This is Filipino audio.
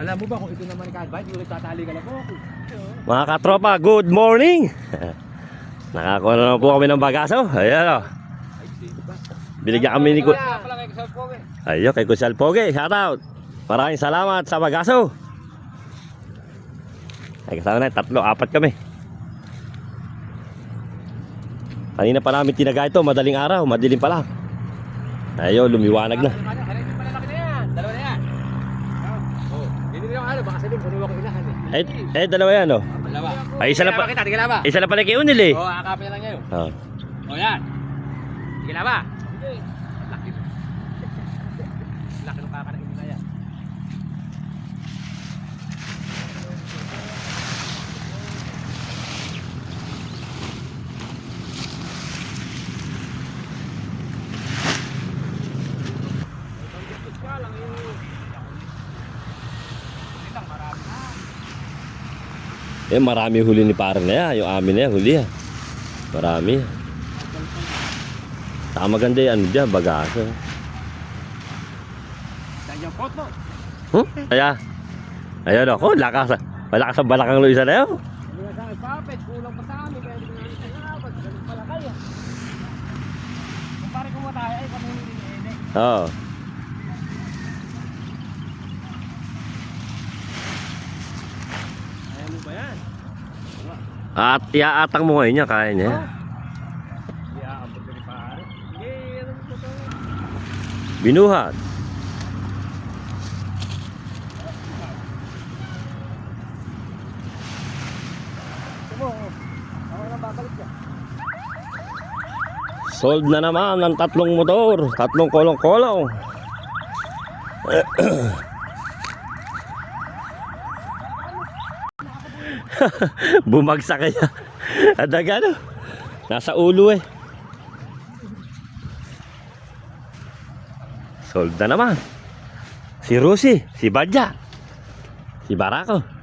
Alam mo ba kung ito naman ka-advise, ulit tatali ka lang po. Mga katropa, good morning! Nakakuha na po kami ng bagaso. Ayan o. Binigyan kami ni... Pala kay Kusal Poge. Shout out. Maraming salamat sa bagaso. Ay, kasama na, tatlo, apat kami. Kanina pa namin tinaga ito, madaling araw, madilim pa lang. Ayun, lumiwanag na yan. Oh, hindi nila ano, baka sabihin, puno ako inahan eh. Eh, eh dalawa yan, oh. Dalawa. Ay, isa na pa- Kita, tigil na ba? Isa na pala kay Unil, eh. Oo, akapin na lang ngayon. Oh. O yan. Tigil na ba? Laki. Laki ng kakanain na yan. Eh, marami huli ni parang na yan. Yung amin na yan, huli yan. Marami. Saka maganda ano dyan, bagaso. Kanyang pot mo. Huh? Kaya, ayun ako, lakas. Malakas ang balakang Luisa na akin, papet, kulang pa sa amin, kaya hindi ko namin sa ngabas, ganun pala kayo. Kung pare kung matay, ay. Oo. Ayaw ba yan? At iaatang mo ngayon niya, kaya niya. Hindi aabot ka ni pare. Hindi, ano mo ito? Binuhat. Ka. Sold na naman ang tatlong motor. Tatlong kolong-kolong. Bumagsak kaya. Adaga no? Nasa ulo eh. Sold na naman. Si Rusi, si Badja, si Barako.